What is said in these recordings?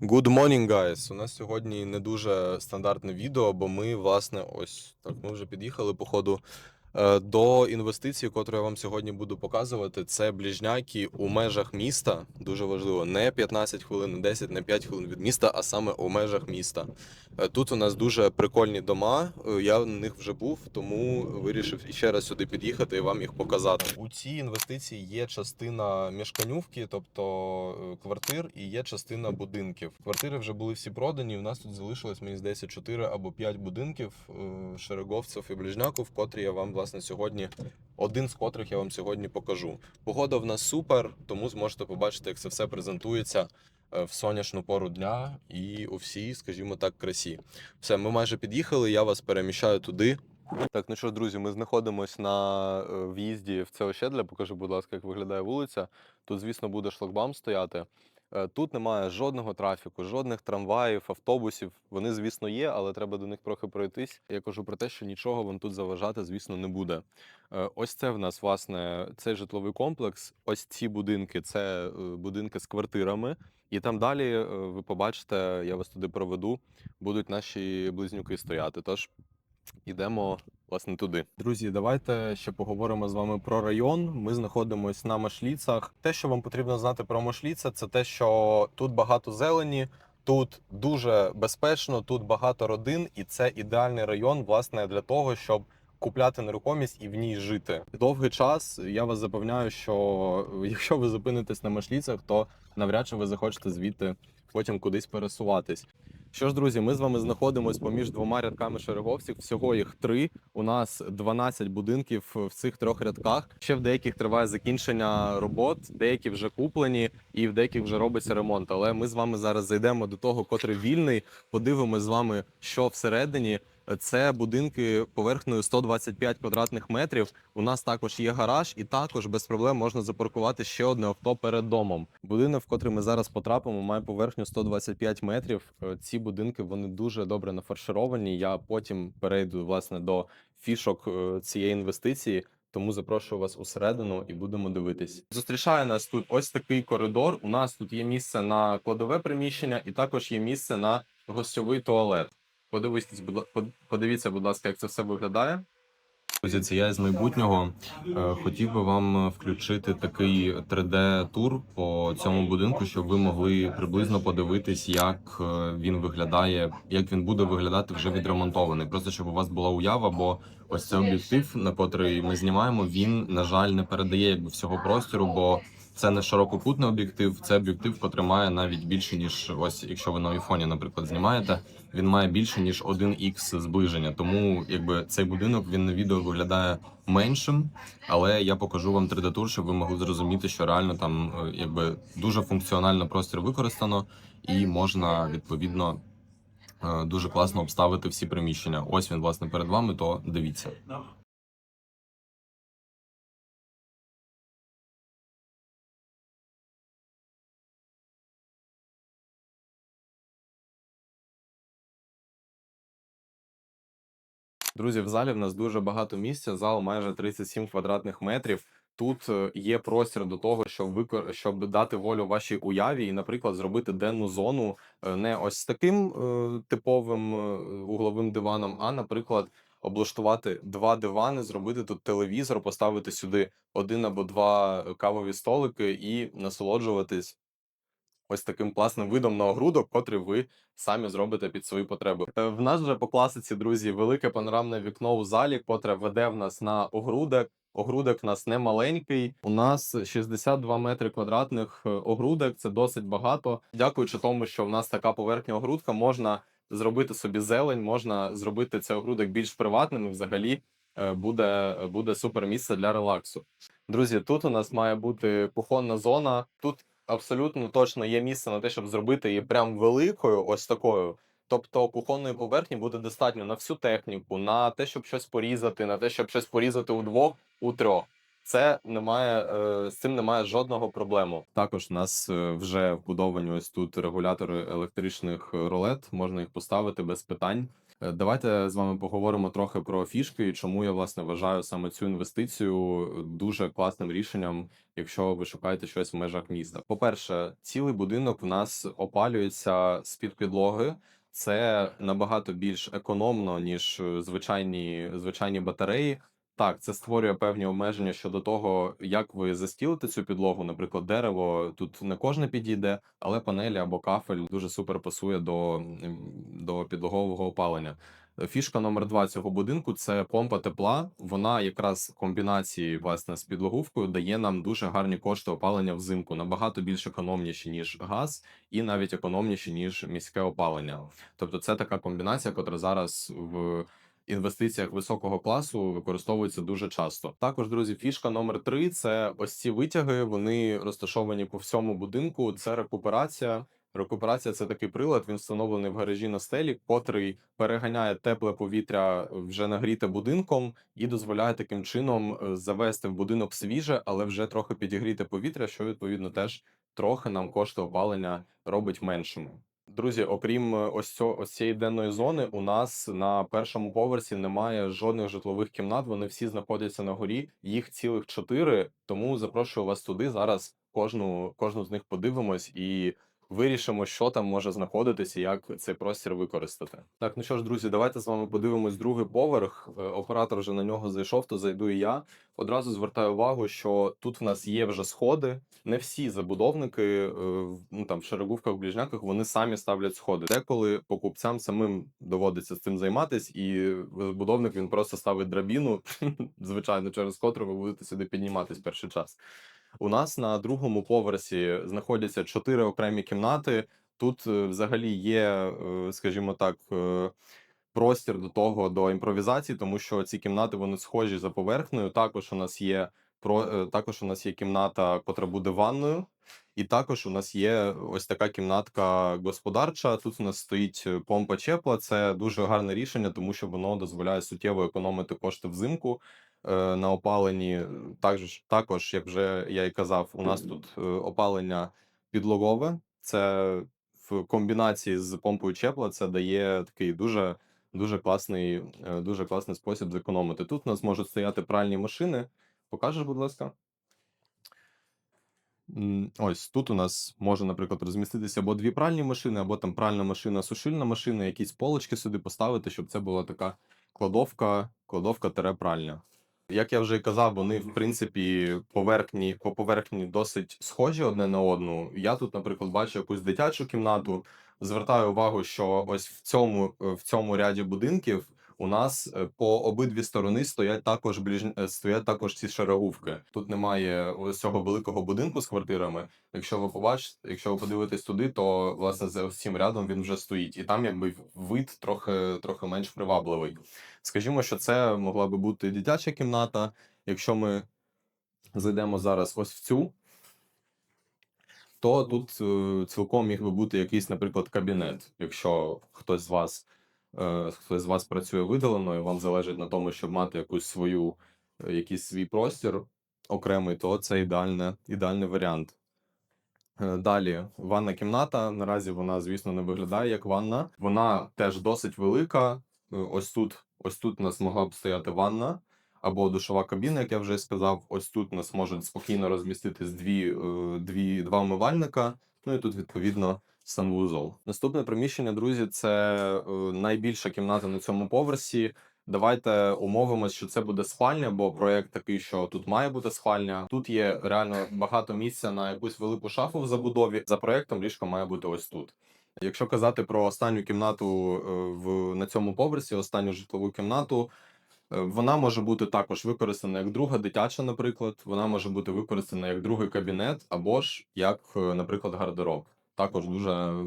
Good morning, guys! У нас сьогодні не дуже стандартне відео, бо ми, власне, ось так, ми вже під'їхали по ходу е, до інвестиції, котру я вам сьогодні буду показувати. Це ближняки у межах міста. Дуже важливо, не 15 хвилин, не 10, не 5 хвилин від міста, а саме у межах міста. Е, Тут у нас дуже прикольні дома. е, Я в них вже був, тому вирішив ще раз сюди під'їхати і вам їх показати. У цій інвестиції є частина мішканювки, тобто е, квартир, і є частина будинків. Квартири вже були всі продані. У нас тут залишилось, мені здається, 4 або 5 будинків е, шереговців і ближняків, котрі я вам власне сьогодні. Один з котрих я вам сьогодні покажу. Погода в нас супер, тому зможете побачити, як це все презентується е, в сонячну пору дня і у всій, скажімо так, красі. Все, ми майже під'їхали. Я вас переміщаю туди. Так, ну що, друзі, ми знаходимося на е, в'їзді в це ощедля. Покажи, будь ласка, як виглядає вулиця. Тут, звісно, буде шлагбаум стояти. Е, Тут немає жодного трафіку, жодних трамваїв, автобусів. Вони, звісно, є, але треба до них трохи пройтись. Я кажу про те, що нічого вам тут заважати, звісно, не буде. Е, Ось це в нас, власне, цей житловий комплекс. Ось ці будинки це е, будинки з квартирами. І там далі ви побачите, я вас туди проведу, будуть наші близнюки стояти. Тож Ідемо власне туди. Друзі, давайте ще поговоримо з вами про район. Ми знаходимося на Машліцах. Те, що вам потрібно знати про Машліце, це те, що тут багато зелені, тут дуже безпечно, тут багато родин, і це ідеальний район, власне, для того, щоб купляти нерухомість і в ній жити. Довгий час я вас запевняю, що якщо ви зупинитесь на Машліцях, то навряд чи ви захочете звідти потім кудись пересуватись. Що ж, друзі, ми з вами знаходимося поміж двома рядками шереговців. Всього їх три. У нас 12 будинків в цих трьох рядках. Ще в деяких триває закінчення робот, деякі вже куплені, і в деяких вже робиться ремонт. Але ми з вами зараз зайдемо до того, котрий вільний. Подивимось з вами, що всередині. Це будинки поверхнею 125 квадратних метрів. У нас також є гараж, і також без проблем можна запаркувати ще одне авто перед домом. Будинок, в котрий ми зараз потрапимо, має поверхню 125 метрів. Е, Ці будинки вони дуже добре нафаршировані. Я потім перейду власне до фішок е, цієї інвестиції. Тому запрошую вас усередину і будемо дивитись. Зустрічає нас тут ось такий коридор. У нас тут є місце на кладове приміщення, і також є місце на гостьовий туалет. Подивіться, будь подивіться, будь ласка, як це все виглядає. Друзі, я з майбутнього. Е, Хотів би вам включити такий 3D-тур по цьому будинку, щоб ви могли приблизно подивитись, як е, він виглядає, як він буде виглядати вже відремонтований. Просто щоб у вас була уява, бо ось цей об'єктив, на котрий ми знімаємо, він на жаль не передає якби всього простору, бо це не ширококутний об'єктив, це об'єктив, котрий має навіть більше ніж ось, якщо ви на айфоні, наприклад, знімаєте він має більше ніж 1х зближення. Тому якби цей будинок він на відео виглядає меншим, але я покажу вам 3D-тур, щоб ви могли зрозуміти, що реально там е, якби дуже функціонально простір використано, і можна відповідно е, дуже класно обставити всі приміщення. Ось він власне перед вами. То дивіться. Друзі, в залі в нас дуже багато місця. Зал майже 37 квадратних метрів. Тут е, є простір до того, щоб викор... щоб дати волю вашій уяві, і, наприклад, зробити денну зону е, не ось таким е, типовим е, угловим диваном, а, наприклад, облаштувати два дивани, зробити тут телевізор, поставити сюди один або два кавові столики і насолоджуватись ось таким класним видом на огрудок, котрий ви самі зробите під свої потреби. Е, В нас вже по класиці, друзі, велике панорамне вікно у залі, котре веде в нас на огрудок. Огрудок в нас не маленький. У нас 62 метри квадратних е, огрудок. Це досить багато. Дякуючи тому, що в нас така поверхня огрудка, можна зробити собі зелень, можна зробити цей огрудок більш приватним. і Взагалі е, буде, буде супер місце для релаксу. Друзі, тут у нас має бути кухонна зона. Тут абсолютно точно є місце на те, щоб зробити її прям великою, ось такою. Тобто кухонної поверхні буде достатньо на всю техніку, на те, щоб щось порізати, на те, щоб щось порізати у двох, у трьох. Це немає е, з цим немає жодного проблему. Також у нас е, вже вбудовані ось тут регулятори електричних рулет. Можна їх поставити без питань. Е, Давайте з вами поговоримо трохи про фішки і чому я власне вважаю саме цю інвестицію дуже класним рішенням, якщо ви шукаєте щось в межах міста. По-перше, цілий будинок в нас опалюється з-під підлоги. Це набагато більш економно, ніж е, звичайні, звичайні батареї. Так, це створює певні обмеження щодо того, як ви застілите цю підлогу. Наприклад, дерево тут не кожне підійде, але панелі або кафель дуже супер пасує до, до підлогового опалення. Фішка номер два цього будинку це помпа тепла. Вона якраз в комбінації власне з підлоговкою дає нам дуже гарні кошти опалення взимку, набагато більш економніші ніж газ, і навіть економніші ніж міське опалення. Тобто, це така комбінація, яка зараз в інвестиціях високого класу використовується дуже часто. Також, друзі, фішка номер три це ось ці витяги. Вони розташовані по всьому будинку. Це рекуперація. Рекуперація це такий прилад. Він встановлений в гаражі на стелі, котрий переганяє тепле повітря вже нагріте будинком і дозволяє таким чином е, завести в будинок свіже, але вже трохи підігріте повітря, що відповідно теж трохи нам кошти опалення робить меншими. Друзі, окрім е, ось цього ось цієї денної зони, у нас на першому поверсі немає жодних житлових кімнат. Вони всі знаходяться на горі. Їх цілих чотири. Тому запрошую вас туди. Зараз кожну кожну з них подивимось і вирішимо, що там може знаходитися, як цей простір використати. Так, ну що ж, друзі, давайте з вами подивимось другий поверх. Е, Оператор вже на нього зайшов, то зайду і я. Одразу звертаю увагу, що тут в нас є вже сходи. Не всі забудовники е, ну, там, в шерегувках, ближняках вони самі ставлять сходи. Деколи покупцям самим доводиться з цим займатись, і забудовник він просто ставить драбіну, звичайно, через котру ви будете сюди підніматись перший час. У нас на другому поверсі знаходяться чотири окремі кімнати. Тут е, взагалі є, е, скажімо так, е, простір до того до імпровізації, тому що ці кімнати вони схожі за поверхнею. Також у нас є про також у нас є кімната, котра буде ванною, і також у нас є ось така кімнатка господарча. Тут у нас стоїть помпа чепла. Це дуже гарне рішення, тому що воно дозволяє суттєво економити кошти взимку на опаленні. Також, також, як вже я і казав, у нас тут е, опалення підлогове. Це в комбінації з помпою чепла це дає такий дуже, дуже класний, е, дуже класний спосіб зекономити. Тут у нас можуть стояти пральні машини. Покажеш, будь ласка. Ось тут у нас може, наприклад, розміститися або дві пральні машини, або там пральна машина, сушильна машина, якісь полочки сюди поставити, щоб це була така кладовка, кладовка тере пральня. Як я вже казав, вони в принципі поверхні по поверхні досить схожі одне на одну. Я тут, наприклад, бачу якусь дитячу кімнату. Звертаю увагу, що ось в цьому в цьому ряді будинків у нас е, по обидві сторони стоять також ближ... е, стоять також ці шерегувки. Тут немає ось цього великого будинку з квартирами. Якщо ви побачите, якщо ви подивитесь туди, то власне за цим рядом він вже стоїть, і там якби вид трохи трохи менш привабливий. Скажімо, що це могла би бути дитяча кімната. Якщо ми зайдемо зараз ось в цю, то тут е, цілком міг би бути якийсь, наприклад, кабінет. Якщо хтось з вас, хтось з вас працює видалено, і вам залежить на тому, щоб мати якусь свою, е, якийсь свій простір окремий, то це ідеальне, ідеальний варіант. Е, Далі ванна кімната. Наразі вона, звісно, не виглядає як ванна. Вона теж досить велика. Е, Ось тут, ось тут у нас могла б стояти ванна або душова кабіна, як я вже сказав. Ось тут у нас можуть спокійно розміститись дві, е, дві, два умивальника. Ну і тут, відповідно, санвузол. Наступне приміщення, друзі, це е, найбільша кімната на цьому поверсі. Давайте умовимось, що це буде спальня, бо проект такий, що тут має бути спальня. Тут є реально багато місця на якусь велику шафу в забудові. За проектом ліжко має бути ось тут. Якщо казати про останню кімнату е, в на цьому поверсі, останню житлову кімнату, е, вона може бути також використана як друга дитяча, наприклад. Вона може бути використана як другий кабінет, або ж як, наприклад, гардероб. Також дуже, е,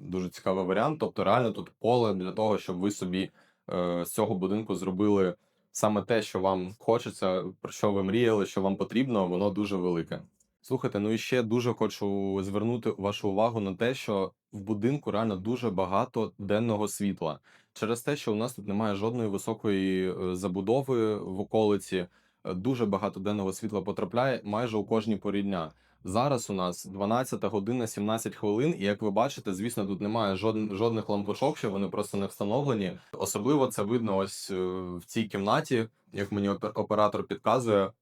дуже цікавий варіант. Тобто, реально тут поле для того, щоб ви собі е, з цього будинку зробили саме те, що вам хочеться, про що ви мріяли, що вам потрібно, воно дуже велике. Слухайте, ну і ще дуже хочу звернути вашу увагу на те, що в будинку реально дуже багато денного світла. Через те, що у нас тут немає жодної високої е, забудови в околиці, е, дуже багато денного світла потрапляє майже у кожній порі дня. Зараз у нас 12 година 17 хвилин, і як ви бачите, звісно, тут немає жодн- жодних лампочок, що вони просто не встановлені. Особливо це видно ось е, в цій кімнаті, як мені опе- оператор підказує,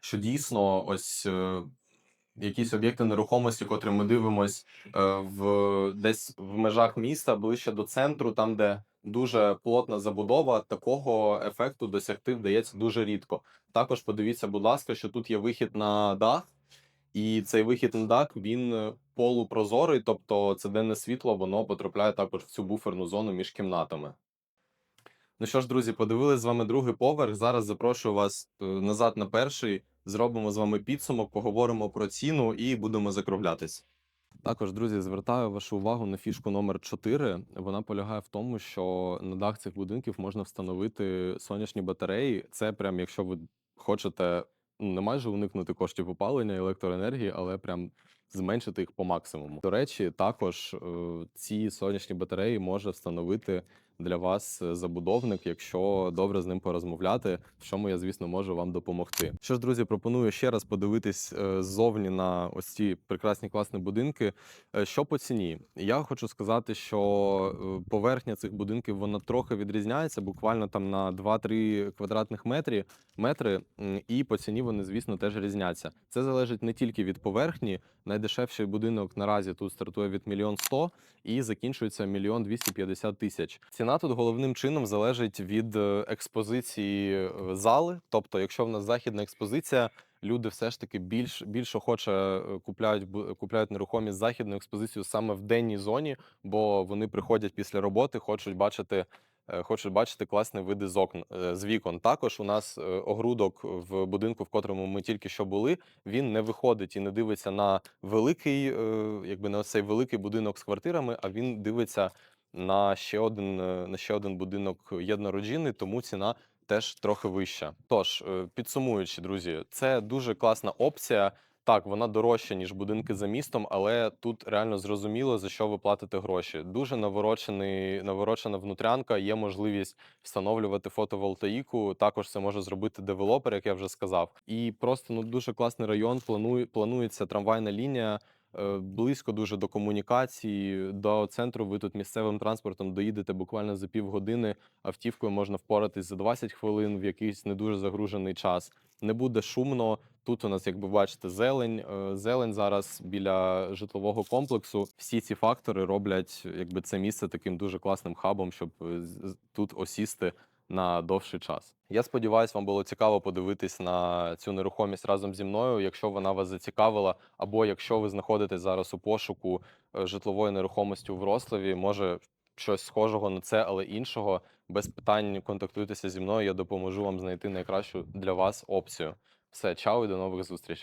що дійсно ось е, якісь об'єкти нерухомості, котрі ми дивимось е, в десь в межах міста, ближче до центру, там де дуже плотна забудова, такого ефекту досягти вдається дуже рідко. Також подивіться, будь ласка, що тут є вихід на дах, і цей вихід на дах він е, полупрозорий, тобто це денне світло, воно потрапляє також в цю буферну зону між кімнатами. Ну що ж, друзі, подивились з вами другий поверх. Зараз запрошую вас е, назад на перший. Зробимо з вами підсумок, поговоримо про ціну і будемо закруглятись. Також, друзі, звертаю вашу увагу на фішку номер 4. Вона полягає в тому, що на дах цих будинків можна встановити сонячні батареї. Це прям, якщо ви хочете не майже уникнути коштів опалення електроенергії, але прям зменшити їх по максимуму. До речі, також е, ці сонячні батареї може встановити для вас е, забудовник, якщо добре з ним порозмовляти, в чому я, звісно, можу вам допомогти. Що ж, друзі, пропоную ще раз подивитись е, ззовні на ось ці прекрасні класні будинки. Е, Що по ціні? Я хочу сказати, що поверхня цих будинків вона трохи відрізняється, буквально там на 2-3 квадратних метрі метри, і по ціні вони, звісно, теж різняться. Це залежить не тільки від поверхні. Найдешевший будинок наразі тут стартує від мільйон сто і закінчується мільйон 250 тисяч. Ціна тут головним чином залежить від е, експозиції е, зали. Тобто, якщо в нас західна експозиція, люди все ж таки більш більш охоче е, купляють купляють нерухомість з західною експозицією саме в денній зоні, бо вони приходять після роботи, хочуть бачити. Хочуть бачити класні види з окн з вікон. Також у нас огрудок в будинку, в котрому ми тільки що були. Він не виходить і не дивиться на великий, якби на цей великий будинок з квартирами, а він дивиться на ще один е, на ще один будинок єднородінний, тому ціна теж трохи вища. Тож, е, підсумуючи, друзі, це дуже класна опція. Так, вона дорожча, ніж будинки за містом, але тут реально зрозуміло, за що ви платите гроші. Дуже наворочений, наворочена внутрянка, є можливість встановлювати фотоволтаїку. Також це може зробити девелопер, як я вже сказав. І просто ну дуже класний район. Планує, планується трамвайна лінія. Е, Близько дуже до комунікації, до центру. Ви тут місцевим транспортом доїдете буквально за півгодини. Автівкою можна впоратись за 20 хвилин в якийсь не дуже загружений час. Не буде шумно. Тут у нас, як ви бачите, зелень. Е, Зелень зараз біля житлового комплексу. Всі ці фактори роблять якби це місце таким дуже класним хабом, щоб е, тут осісти на довший час. Я сподіваюся, вам було цікаво подивитись на цю нерухомість разом зі мною. Якщо вона вас зацікавила, або якщо ви знаходитесь зараз у пошуку е, житлової нерухомості у Вроцлаві, може щось схожого на це, але іншого, без питань контактуйтеся зі мною. Я допоможу вам знайти найкращу для вас опцію. Все, чао і до нових зустрічей.